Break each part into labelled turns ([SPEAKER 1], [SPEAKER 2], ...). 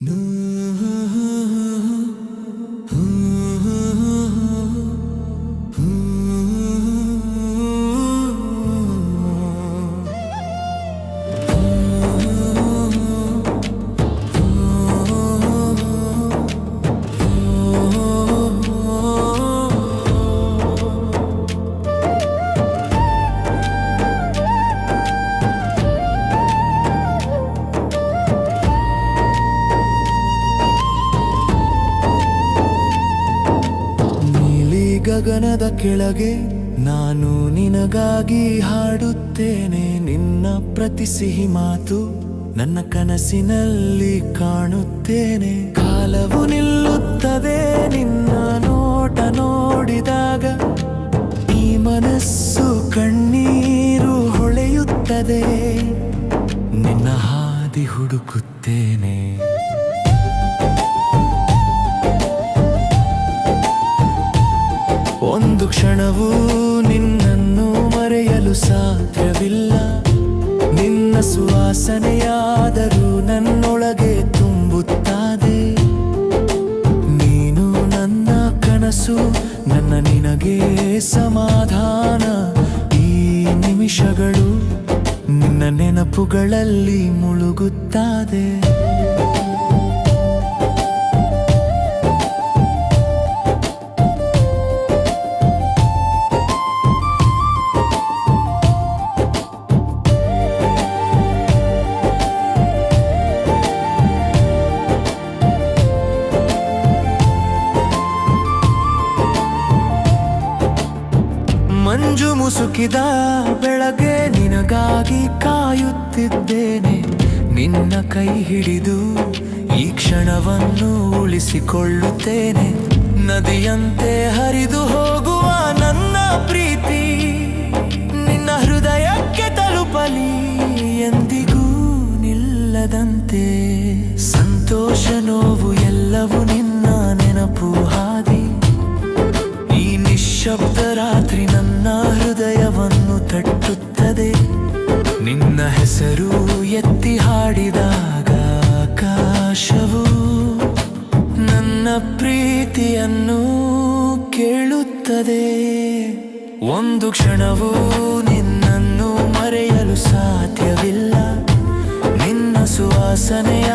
[SPEAKER 1] No. ಗಗನದ ಕೆಳಗೆ ನಾನು ನಿನಗಾಗಿ ಹಾಡುತ್ತೇನೆ ನಿನ್ನ ಪ್ರತಿ ಸಿಹಿ ಮಾತು. ನನ್ನ ಕನಸಿನಲ್ಲಿ ಕಾಣುತ್ತೇನೆ. ಕಾಲವು ನಿಲ್ಲುತ್ತದೆ ನಿನ್ನ ನೋಟ ನೋಡಿದಾಗ. ಈ ಮನಸ್ಸು ಕಣ್ಣೀರು ಹೊಳೆಯುತ್ತದೆ. ನಿನ್ನ ಹಾದಿ ಹುಡುಕುತ್ತೇನೆ. ಒಂದು ಕ್ಷಣವೂ ನಿನ್ನನ್ನು ಮರೆಯಲು ಸಾಧ್ಯವಿಲ್ಲ. ನಿನ್ನ ಸುವಾಸನೆಯಾದರೂ ನನ್ನೊಳಗೆ ತುಂಬುತ್ತದೆ. ನೀನು ನನ್ನ ಕನಸು, ನನ್ನ ನಿನಗೆ ಸಮಾಧಾನ. ಈ ನಿಮಿಷಗಳು ನಿನ್ನ ನೆನಪುಗಳಲ್ಲಿ ಮುಳುಗುತ್ತದೆ. ಮುಸುಕಿದ ಬೆಳಗ್ಗೆ ನಿನಗಾಗಿ ಕಾಯುತ್ತಿದ್ದೇನೆ. ನಿನ್ನ ಕೈ ಹಿಡಿದು ಈ ಕ್ಷಣವನ್ನು ಉಳಿಸಿಕೊಳ್ಳುತ್ತೇನೆ. ನದಿಯಂತೆ ಹರಿದು ಹೋಗುವ ನನ್ನ ಪ್ರೀತಿ, ನಿನ್ನ ಹೃದಯಕ್ಕೆ ತಲುಪಲಿ ಎಂದಿಗೂ ನಿಲ್ಲದಂತೆ. ಸಂತೋಷ ನೋವು ಎಲ್ಲವೂ ನಿನ್ನ ನೆನಪು ಹಾದಿ ನಿಶ್ಶಬ್ದ ರಾತ್ರಿ ನನ್ನ ಹೃದಯವನ್ನು ತಟ್ಟುತ್ತದೆ. ನಿನ್ನ ಹೆಸರು ಎತ್ತಿ ಹಾಡಿದಾಗ ಆಕಾಶವು ನನ್ನ ಪ್ರೀತಿಯನ್ನು ಕೇಳುತ್ತದೆ. ಒಂದು ಕ್ಷಣವೂ ನಿನ್ನನ್ನು ಮರೆಯಲು ಸಾಧ್ಯವಿಲ್ಲ. ನಿನ್ನ ಸುವಾಸನೆಯಾದರೂ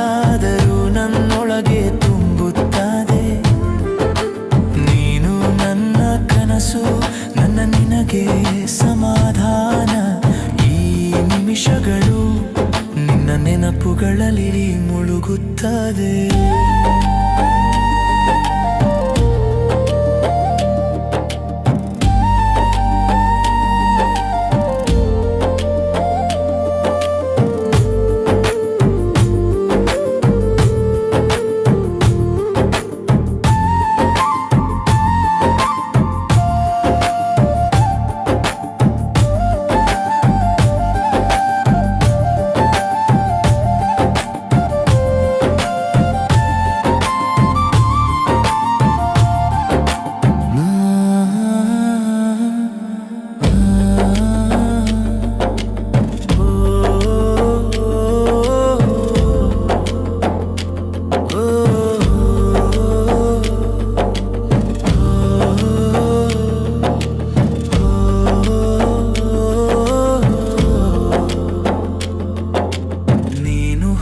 [SPEAKER 1] ನೆನಪುಗಳಲ್ಲಿ ಮುಳುಗುತ್ತದೆ.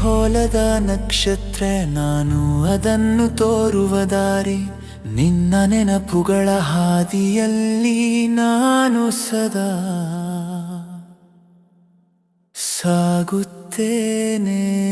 [SPEAKER 1] ಹೋಲದ ನಕ್ಷತ್ರ ನಾನು ಅದನ್ನು ತೋರುವ ದಾರಿ. ನಿನ್ನ ನೆನಪುಗಳ ಹಾದಿಯಲ್ಲಿ ನಾನು ಸದಾ ಸಾಗುತ್ತೇನೆ.